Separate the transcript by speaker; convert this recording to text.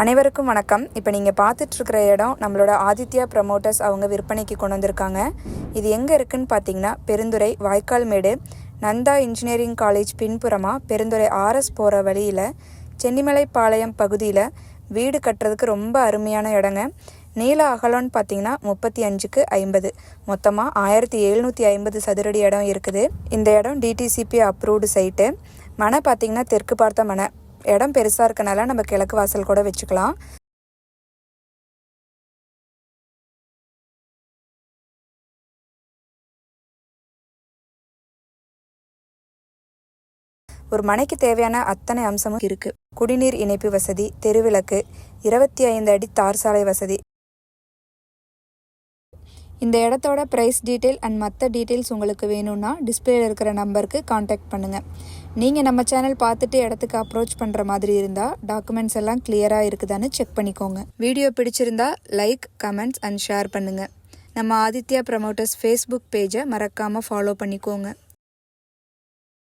Speaker 1: அனைவருக்கும் வணக்கம். இப்போ நீங்கள் பார்த்துட்ருக்கிற இடம் நம்மளோட ஆதித்யா ப்ரமோட்டர்ஸ் அவங்க விற்பனைக்கு கொண்டு வந்திருக்காங்க. இது எங்கே இருக்குன்னு பார்த்தீங்கன்னா பெருந்துறை வாய்க்கால்மேடு நந்தா இன்ஜினியரிங் காலேஜ் பின்புறமாக பெருந்துறை ஆர்எஸ் போகிற வழியில் சென்னிமலைப்பாளையம் பகுதியில் வீடு கட்டுறதுக்கு ரொம்ப அருமையான இடங்க. நீல அகலம்னு பார்த்தீங்கன்னா முப்பத்தி அஞ்சுக்கு ஐம்பது. மொத்தமாக ஆயிரத்தி எழுநூற்றி ஐம்பது சதுரடி இடம் இருக்குது. இந்த இடம் டிடிசிபி அப்ரூவ்டு சைட்டு மனை பார்த்தீங்கன்னா தெற்கு பார்த்த மனை. இடம் பெருசாக இருக்கனால நம்ம கிழக்கு வாசல் கூட வச்சுக்கலாம். ஒரு மனைக்கு தேவையான அத்தனை அம்சமும் இருக்கு. குடிநீர் இணைப்பு வசதி தெருவிளக்கு இருபத்தி ஐந்து அடி தார் சாலை வசதி இந்த இடத்தோட ப்ரைஸ் டீட்டெயில் அண்ட் மற்ற டீட்டெயில்ஸ் உங்களுக்கு வேணும்னா டிஸ்பிளேல இருக்கிற நம்பருக்கு காண்டாக்ட் பண்ணுங்கள் நீங்கள் நம்ம சேனல் பார்த்துட்டு இடத்துக்கு அப்ரோச் பண்ணுற மாதிரி இருந்தால் டாக்குமெண்ட்ஸ் எல்லாம் கிளியராக இருக்குதான்னு செக் பண்ணிக்கோங்க. வீடியோ பிடிச்சிருந்தா லைக் கமெண்ட்ஸ் அண்ட் ஷேர் பண்ணுங்கள் நம்ம ஆதித்யா ப்ரமோட்டர்ஸ் ஃபேஸ்புக் பேஜை மறக்காமல் ஃபாலோ பண்ணிக்கோங்க.